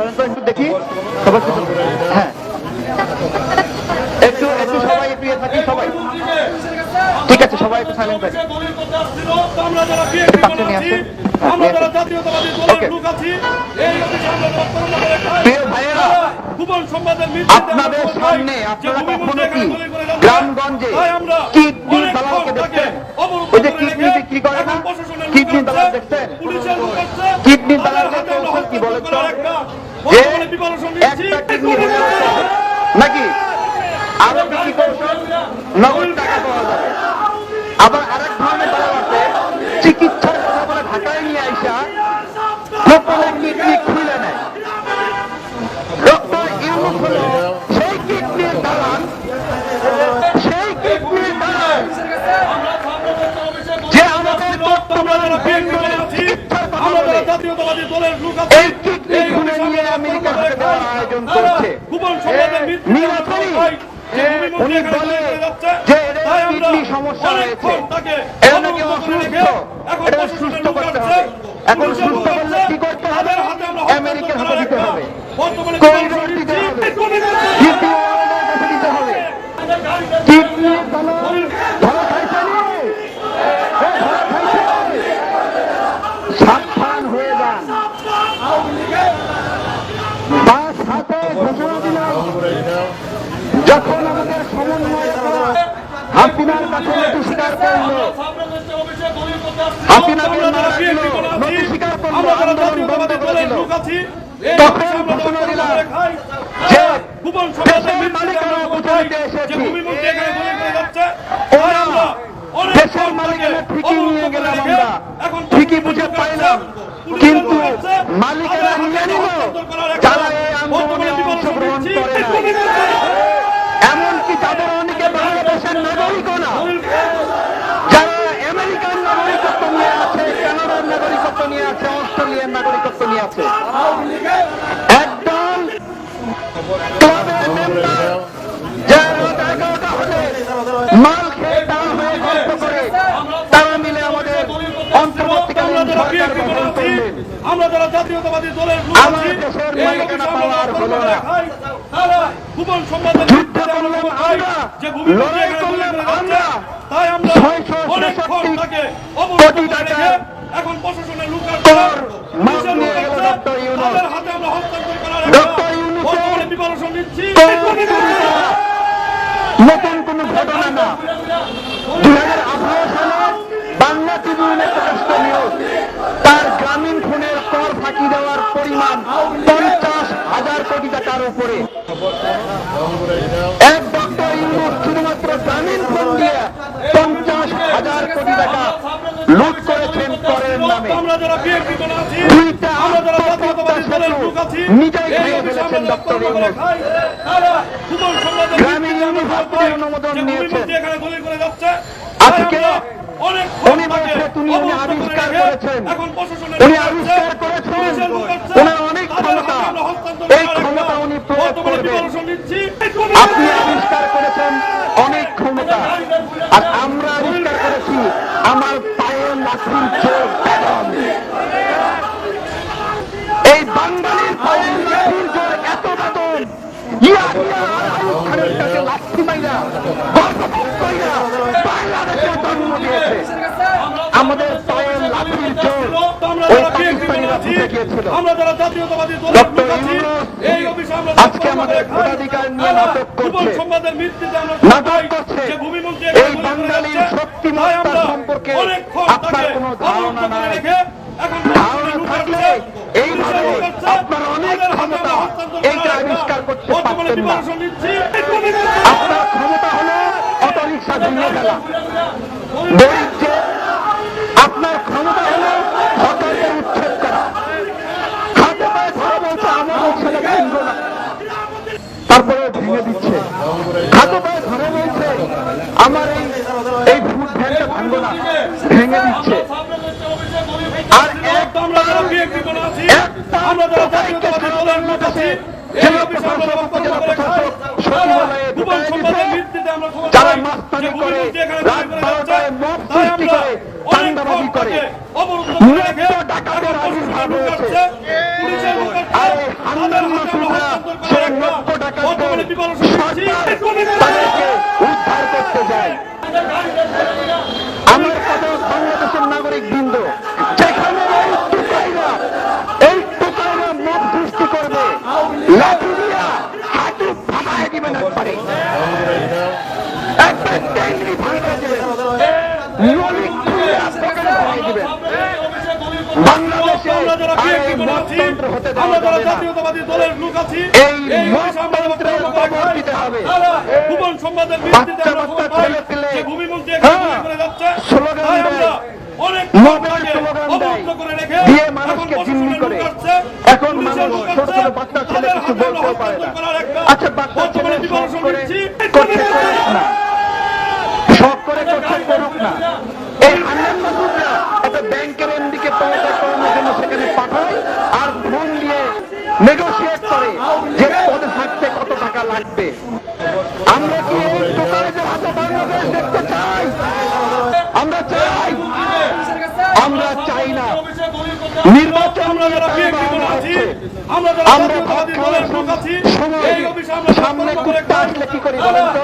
ধরেন তো একটু দেখি সবাই হ্যাঁ। একটু একটু সবাই একটু ইয়ে থাকি, সবাই। ঠিক আছে, সবাই একটু সাইলেন্ট থাকি। পাশে নিয়ে আসেন। হ্যাঁ। প্রিয় ভাইয়েরা, আপনাদের সামনে আপনারা কখনো কি গ্রামগঞ্জে কিডনি দালালকে দেখছেন? ওই যে কিডনি বিক্রি করে না? কিডনি দালাল দেখছেন? কিডনি দালালকে কি হলে নাকি? আরও বেশি কৌশল নগদ টাকা পাওয়া যাবে। আবার আরেক ধরনের আছে চিকিৎসার কথা বলে ঢাকায় নিয়ে আইসা গোপনে কিডনি খুলে নেয়। ডক্টর ইউনুস হলো সেই কিডনির দালাল। সেই কিডনির দালাল। যে আমাদের বর্তমান বেঙ্গলের চিকিৎসার কথা আমরা বলে যারা জাতীয়তাবাদী দলের লোক আছি, এই নিয়ে আমেরিকা দেওয়ার আয়োজন করছে উনি বলে যে কিডনি সমস্যা রয়েছে। এরা নাকি অসুস্থ। এরা সুস্থ করতে হবে। এখন সুস্থ করলে কি করতে হবে? আমেরিকার হাতে দিতে হবে। বর্তমানে কোর্ট প্রিপারেশন দিতে নিচ্ছি। হবে। এই কবে যাচ্ছে? কিডনি ওয়ার্ডের কাছে দিতে হবে কিডনি দালাল ধরা খাইছে নি? এ, ধরা খাইছে? সাবধান হয়ে যান বাস হাতে ঘোষণা দিলাম যখন আমাদের সমন্বয় হাসিনার কাছে নথি স্বীকার করল আছি, নথি স্বীকার করল, আন্দোলন বন্ধ করে দিল। তখন ঘোষণা দিলাম যে দেশের মালিকানা বুঝাইতে এসেছি। ওরা দেশের মালিকানা ঠিকই নিয়ে গেলাম আমরা এখন ঠিকই বুঝে পাইলাম কিন্তু তাদের নিয়ে নিল যারা এই আন্দোলনে অংশগ্রহণ করে? এমনকি তাদের অনেকে বাংলাদেশের নাগরিকও না। যারা আমেরিকান নাগরিকত্ব নিয়ে আছে কানাডার নাগরিকত্ব নিয়ে আছে অস্ট্রেলিয়ার নাগরিকত্ব নিয়ে আছে একদল ক্লাবের মেম্বার যারা এগারোটা হলে মাল খেয়ে তারা হয়ে গল্প করে তারা মিলে আমাদের অন্তর্বর্তীকালীন আমরা যারা সরকার গঠন করলেন আমরা যারা জাতীয়তাবাদী দলের আছি, দেশের মালিকানা পাওয়ার হলো না। ভুবন আমরা, যে আমরা। তাই আমরা অনেকক্ষণ তাকে অবরুদ্ধ করে এখন প্রশাসনের লোক আসছে, কর মাফ পুলিশের নিয়ে লোক গেল আসছে, ডক্টর ইউনূস। তাদের হাতে আমরা হস্তান্তর করার বর্তমানে প্রিপারেশন নিচ্ছি। নতুন কোন ঘটনা না। দুই হাজার আঠারো সালে বাংলা ট্রিবিউনে প্রকাশিত তার গ্রামীণ ফোনের কর ফাঁকি দেওয়ার পরিমাণ পঞ্চাশ হাজার কোটি টাকার উপরে এক ডক্টর ইউনুস শুধুমাত্র গ্রামীণ ফোন দিয়ে পঞ্চাশ হাজার কোটি টাকা লুট করেছেন করের নামে দুইটা নিজেই ফেলেছেন ডক্টর ইউনুস। গ্রামীণ ইউনিভার্সিটির অনুমোদন নিয়েছেন। যাচ্ছে, আজকে উনি তাকে বলছে তিনি উনি আবিষ্কার করেছেন। উনি আবিষ্কার করেছেন। ওনার অনেক ক্ষমতা। এই ক্ষমতা উনি প্রয়োগ করবেন। আপনি আবিষ্কার করেছেন অনেক ক্ষমতা আর আমরা আবিষ্কার করেছি আমার পায়ের লাঠির চোখ এই বাঙালির পায়ের লাঠির জোর এত বেদম ইয়া ইয়া আর আইয়ুব খানের কাছে লাঠি মাইরা গর্ভপাত কইরা বাংলাদেশের জন্ম দিয়েছে আমাদের পায়ের লাঠির জোর আমরা ওই যারা বিএনপি করে পাকিস্তানিরা আছি, বুঝে গিয়েছিল আমরা যারা জাতীয়তাবাদী দলের ডক্টর লোক আছি, ইউনূস এই আমরা আজকে আমাদের ভোটাধিকার নিয়ে নাটক করছে। ভুবন সম্বাদের আমরা নাটক করছে। যে ভূমিমন্ত্রী এই এখানে গুলি করে বাঙালির শক্তিমত্তা সম্পর্কে আপনার কোনো ধারণা নাই। ধারণা থাকলে এইভাবে পুলিশের লোক আসছে, আপনার অনেক ক্ষমতা এইটা আবিষ্কার করতে পারতেন না। প্রিপারেশন নিচ্ছি। এই কবে যাচ্ছে? আপনার ক্ষমতা হলো অটো রিক্সা ভেঙে ফেলা আপনার ক্ষমতা হলো হকারদের উচ্ছেদ করা হাতে পায়ে ধরে বলছে আমার রিক্সাটা ভাঙবো না তারপরে ভেঙে দিচ্ছে হাতে পায়ে ধরে বলছে আমার এই এই ফুড ভ্যানটা ভাঙবো না ভেঙে দিচ্ছে আর আমরা যারা জাতীয়তাবাদী দলের লোক আছি, জেলা প্রশাসক। প্রশাসক সচিবালয়ে যারা মাস্তানি করে, রাত বারোটায় সৃষ্টি করে, করে। আরে তাদেরকে উদ্ধার করতে যায় আমার কথা বাংলাদেশের নাগরিক বৃন্দ, যেখানে এই টুকাইরা এই টুকাইরা মত সৃষ্টি করবে লাঠি দিয়া খুলে দিবেন বাংলাদেশে আর এই মততন্ত্র হতে দেওয়া আমরা যারা জাতীয়তাবাদী দলের লোক আছি এই হবে। ভুবন সম্বাদের বাচ্চা বাচ্চা ছেলে পেলে যে ভূমিমন্ত্রী হ্যাঁ, করে যাচ্ছে তাই আমরা অনেক। অবরুদ্ধ করে রেখে এখন করে। মানুষ ছোট ছোট বাচ্চা ছেলে কিছু বলতেও পারে না। আচ্ছা বাচ্চা ছেলে শখ করে করছে না শখ করে করছে করুক না এই হান্নান মাসুদরা একটা ব্যাংকের এমডিকে পয়সা করানোর জন্য সেখানে পাঠায় আর ফোন দিয়ে নেগোসিয়েট করে যে পদে থাকতে কত টাকা লাগবে। আমরা কি এই টোকারিদের হাতে বাংলাদেশ দেখতে চাই আমরা চাই আমরা চাই না নির্বাচন আমরা যারা নিয়ে বিএনপি তারা আছি হচ্ছে। আমরা যারা আমরা জাতীয়তাবাদী ভাত দলের খাওয়ার লোক আছি সময় এই অফিসে আমরা সামনে কুত্তা আসলে কি করি বলেন তো?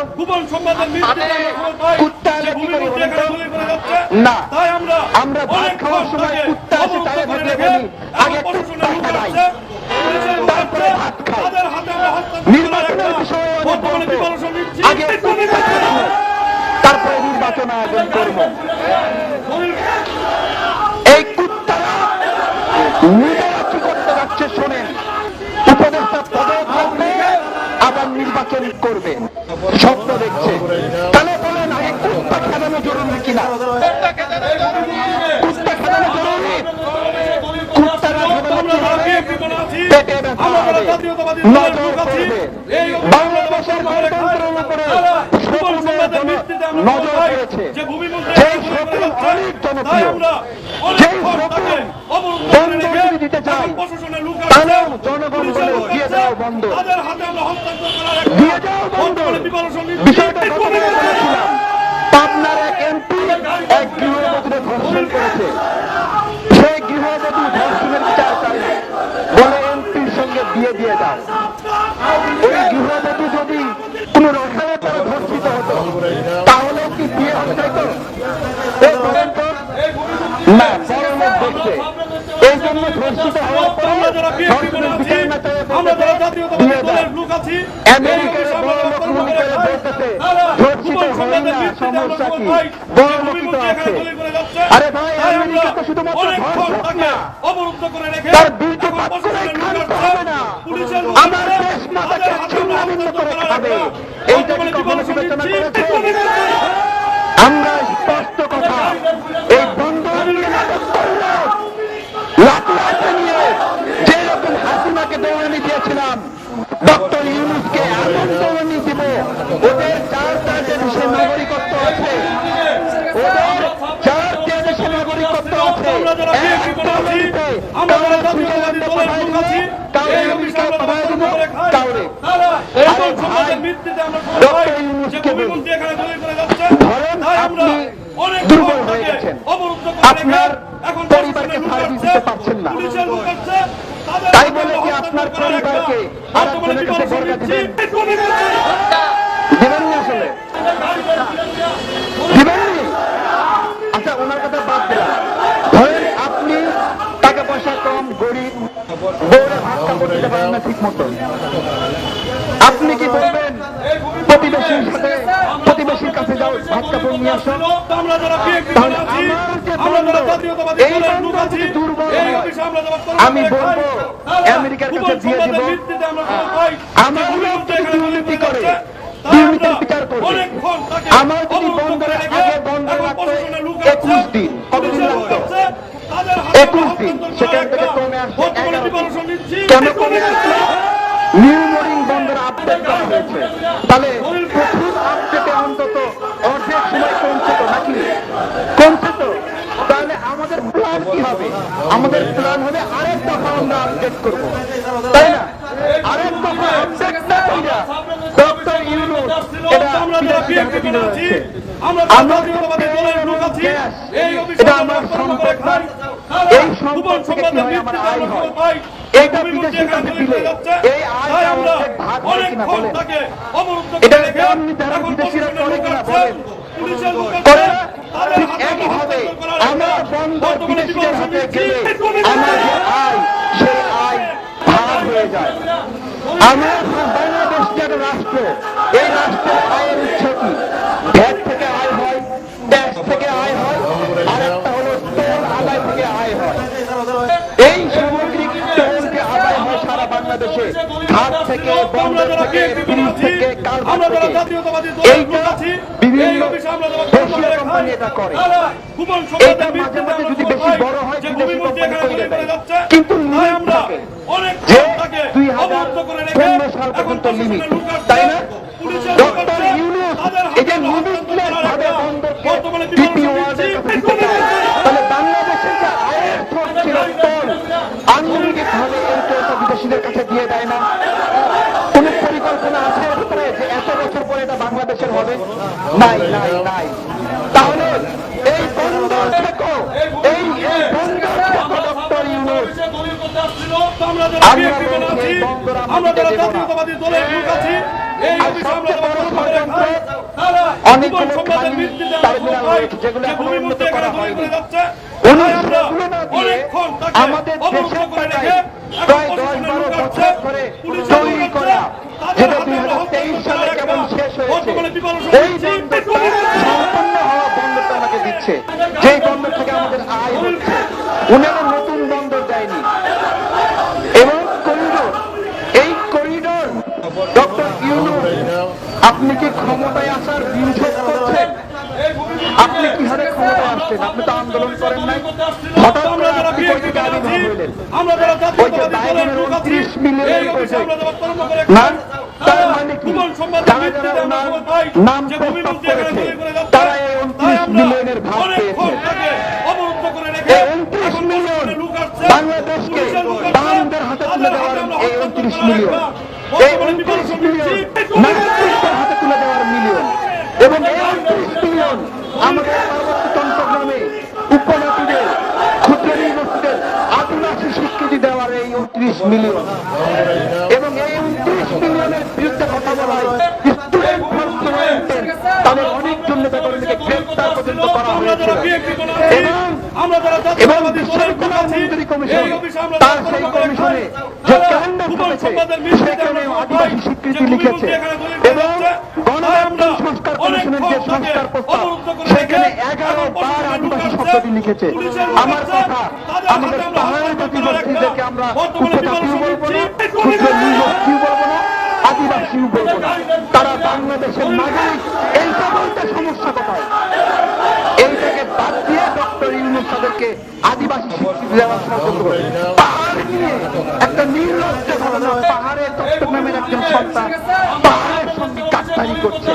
কুত্তা আসলে কি করি বলেন তো? না। তাই আমরা আমরা ভাত খাওয়ার ক্ষণ সময় কুত্তা আসে তাই ভাবলে বলি, আগে কুত্তা খাই। তারপরে ভাত খাই। নির্বাচনের বিষয়ে। আগে তারপরে নির্বাচন আয়োজন করব এই কুত্তারা নিজেরা কি করতে যাচ্ছে শোনেন। উপদেষ্টা পদে থাকবে আবার নির্বাচন করবে। স্বপ্ন দেখছে। তাহলে বলেন আগে কুত্তা খেলানো জরুরি কিনা? কুত্তা খেলানো জরুরি? কুত্তারা আমরা খেলানো যারা কি হবে? বিএনপি আছি পেটে ব্যথা হবে নজর এই বাংলাদেশের গণতন্ত্রের উপরে নজর করে শকুন যাচ্ছে, অনেক জনপ্রিয় আমরা অনেক যেই ক্ষণ শকুন তাকে অবরুদ্ধ বন্ধ করে রেখে যদি দিতে চাই, এখন প্রশাসনের লোক তাহলেও আসছে, জনগণ পুলিশের বলে লোক দিয়ে আসছে, বন্ধ। তাদের হাতে আমরা হস্তান্তর করার একটা দিয়ে যাও বন্ধ। বর্তমানে বিবর্ষণ দিচ্ছি। বিষয়টা পাবনার এক এমপি এক গৃহবধূকে ধর্ষণ করেছে। সেই গৃহবধূ ধর্ষণের বিচার চাই বলে এমপির সঙ্গে বিয়ে দিয়ে দাও। ওই গৃহবধূ যদি কোন রসায়ন করে ধর্ষিত হতো তাহলে কি বিয়ে হতে চাইতো এই বলেন তো না বড় লোক দেখছে এই জন্য ধর্ষিত হওয়ার পরে আমরা যারা বিএনপি আছি না আমরা যারা জাতীয়তাবাদী দলের লোক আছি আমেরিকার বড় লোক মনিকের বলতেছে ধর্ষিত হয় না সমস্যা কি? বড় লোকই তো আছে। আরে ভাই আমেরিকা তো শুধুমাত্র ধর্ষক না অবরুদ্ধ করে রেখে তার বীর্য এখন পাত করে প্রশাসনের লোক খানতে আসছে, হবে না। আমার দেশ মাতাকে তাদের হাতে আমরা ছিন্নভিন্ন করে খাবে এইটা কি কখনো বিবেচনা করেছে আমরা এখানে গুলি করে যাচ্ছে। ধরেন তাই আমরা আপনি অনেক দুর্বল ক্ষণ হয়ে তাকে গেছেন। অবরুদ্ধ করে আপনার রেখে এখন পরিবারকে সার্ভিস দিতে পারছেন না। পুলিশের লোক আসছে, তাদের তাই বলে কি আপনার পরিবারকে বর্তমানে আরেকজনের কাছে বর্গা দিচ্ছি। দিবেন? দিবেন না আসলে। দিবেননি আচ্ছা ওনার কথা বাদ দিলাম। ধরেন আপনি টাকা পয়সা কম গরিব বউরে ভাত কাপড় দিতে পারেন না ঠিক মতো আপনি কি বলবেন? প্রতিবেশীর সাথে প্রতিবেশীর কাছে যাও ভাত কাপড় নিয়ে আসো আমরা যারা আমরা যারা জাতীয়তাবাদী দলের লোক আছি, এই অফিসে আমরা যারা আমি বলব আমেরিকার কাছে দিয়ে দিব। আমরা দুর্নীতি করে দুর্নীতির বিচার করবে। আমার যদি অবরুদ্ধ বন্ধ করে রা- রেখে আগে বন্ধ রাখতো প্রশাসনের লোক 21 আসছে, দিন। কতদিন লাগতো? আসছে, হাতে 21 দিন। সেখান থেকে কমে আসছে বর্তমানে 11 দিন। বিবর্ষণ দিচ্ছি। কেন কমে আসলো নিউ মোরিং বন্দর আপডেট করা হয়েছে তাহলে প্রথম আপডেটে অন্তত অর্ধেক সময় কমছে তো নাকি কমছে তো তাহলে আমাদের প্ল্যান কি হবে আমাদের প্ল্যান হবে আরেক দফা আমরা আপডেট করব। তাই না? আরেক দফা আপডেট না কইরা ডক্টর ইউনুস এটা আমরা বিএনপি আছি, আমরা জাতীয়তাবাদী দলের লোক আছি, এই অফিসে এটা আমরা সম্পদ এই সম্পদ ভুবন থেকে কি সম্বাদের আমার আয় হয়? পাই, এইটা কাছে দিলে এই আয়টা আমরা অর্ধেক ভাগ হয় কিনা বলেন এটা নির্ধারণ বিদেশিরা প্রশাসনের করে লোক কিনা আছে, বলেন? পুলিশের লোক আছে, করে না? তাদের ঠিক হাতে আমরা একইভাবে হস্তান্তর করার একটা আমার বন্দর বর্তমানে বিদেশিদের হাতে গেলে আমার যে আয় সেই আয় ভাগ হয়ে যায়। আমার বাংলাদেশ যে একটা রাষ্ট্র এই রাষ্ট্রের আয়ের উৎস কি? ভ্যাট থেকে আয় হয় ট্যাক্স থেকে আয় হয় আর একটা হলো টোল আদায় থেকে আয় হয়। এই সামগ্রিক টোলকে আদায় হয় সারা বাংলাদেশে। ঘাট থেকে বন্দর থেকে ব্রিজ থেকে কারবার আমরা যারা থেকে জাতীয়তাবাদী দলের এইটা লোক আছি, বিভিন্ন এই অফিসে আমরা যারা দেশীয় কর্মকর্তা কোম্পানি খাই, এটা করে। এটা মাঝে মাঝে যদি বেশি বড় হয় বিদেশি কোম্পানি করে। দেয়। কিন্তু তাই থাকে। যে দুই হাজার পনেরো সাল পর্যন্ত লিমিট তাই না? ডক্টর ইউনুস এই যে লিমিটলেস ভাবে করার বন্দরকে বর্তমানে ডিপি বিপদ ওয়ার্ল্ডের কাছে দিতে চায় তাহলে বাংলাদেশের যে আয়ের সোর্স ছিল টোল আনুষ্ঠানিক ভাবে এই টোলটা বিদেশিদের কাছে দিয়ে দেয় না। কোন পরিকল্পনা আছে? এর ভিতরে যে এত বছর পরে এটা বাংলাদেশের হবে? নাই নাই নাই তাহলে এই বন্দর থেকেও এই এই বন্দর থেকে ডক্টর ইউনুস আমরা যারা বিএনপি দলে আছি, আমরা যারা। জাতীয়তাবাদী দলের লোক আছি, এই অফিসে আমরা সবচেয়ে যারা বড় কর্মকর্তা ষড়যন্ত্র, খাই, তারা অনেকগুলো গোপন সংবাদের খালি ভিত্তিতে আমরা টার্মিনাল খবর পাই যেগুলো যে এখনও করা এখানে তৈরি হয়নি। করে যাচ্ছে। আপনি কি ক্ষমতায় আসার বিনিয়োগ করছেন? আপনি কি হারে ক্ষমতায় আসছেন? আপনি তো আন্দোলন করেন নাই। হঠাৎ করে আপনি বিএনপি কই থেকে দলে আছি, আবির্ভাব হইলেন আমরা যারা জাতীয়তাবাদী ওই যে দলের লোক আছি, 29 মিলিয়নের এই অফিসে আমরা যারা কর্মকর্তা না তার মানে কি? যারা ওনার নাম প্রস্তাব করেছে তৈরি এই উনত্রিশ মিলিয়নের ভাগ পেয়েছে। এই উনত্রিশ মিলিয়ন বাংলাদেশকে হাতে তুলে দেওয়ার এই উনত্রিশ মিলিয়ন। এই উনত্রিশ মিলিয়ন মিলিয়ন এবং এই উনত্রিশ মিলিয়ন আমাদের চট্টগ্রামে উপজাতিদের ক্ষুদ্র নির্বাসীদের আদিবাসী স্বীকৃতি দেওয়ার এই উনত্রিশ মিলিয়ন। এবং এই উনত্রিশ মিলিয়নের বিরুদ্ধে কথা বলা হয় স্টুডেন্ট তাদের অনেকজন নেতা কর্মীকে গ্রেপ্তার পর্যন্ত করা আমরা যারা হয়েছে বিএনপি দলে আছি, এবং এবং বিশ্ববিদ্যালয় মন্ত্রী কমিশন তার সেই কমিশনে যে ক্যালেন্ডার করেছে সেখানে আদিবাসী স্বীকৃতি লিখেছে। আদিবাসী লিখেছে আমার কথা, আমাদের পাহাড়ের করার জাতিগোষ্ঠীদেরকে আমরা উপজাতিও বলব না। ক্ষুদ্র নৃগোষ্ঠীও বলব না আদিবাসীও বলব না তারা বাংলাদেশের নাগরিক, এইটা বলতে সমস্যা কোথায় এইটাকে বাদ দিয়ে ডক্টর ইউনুস তাদেরকে আদিবাসী স্বীকৃতি দেওয়ার ষড়যন্ত্র করে। পাহাড় নিয়ে একটা নির্লজ্জ ঘটনা পাহাড়ে চট্টগ্রামের একজন সন্তান পাহাড়ের সঙ্গে কাকতারি করছে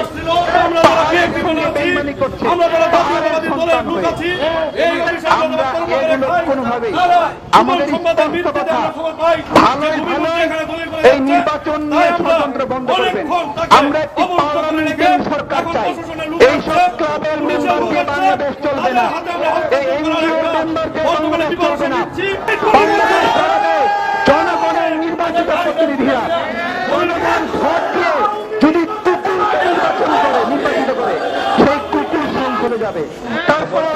আমরা যারা পাহাড়ের বিএনপি বেইমানি করছে। আমাদের এই নির্বাচন নিয়ে আমরা বন্ধ করবেন আমরা একটি পার্লামেন্টারি সরকার চাই? এই সব ক্লাবের মেম্বার বাংলাদেশ চলবে না তাদের হাতে আমরা এই হস্তান্তর করার এনজিও একটা মেম্বার দিয়ে বর্তমানে বাংলাদেশ বিপদ চলবে না সৃষ্টি। বাংলাদেশ চলবে জনগণের নির্বাচিত প্রতিনিধিরা জনগণ ভোট দিয়ে যদি কুকুরকে নির্বাচন করে নির্বাচিত করে সেই কুকুর সং চলে যাবে তারপরেও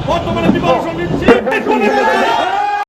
বর্তমানে বিবাহ সৃষ্টি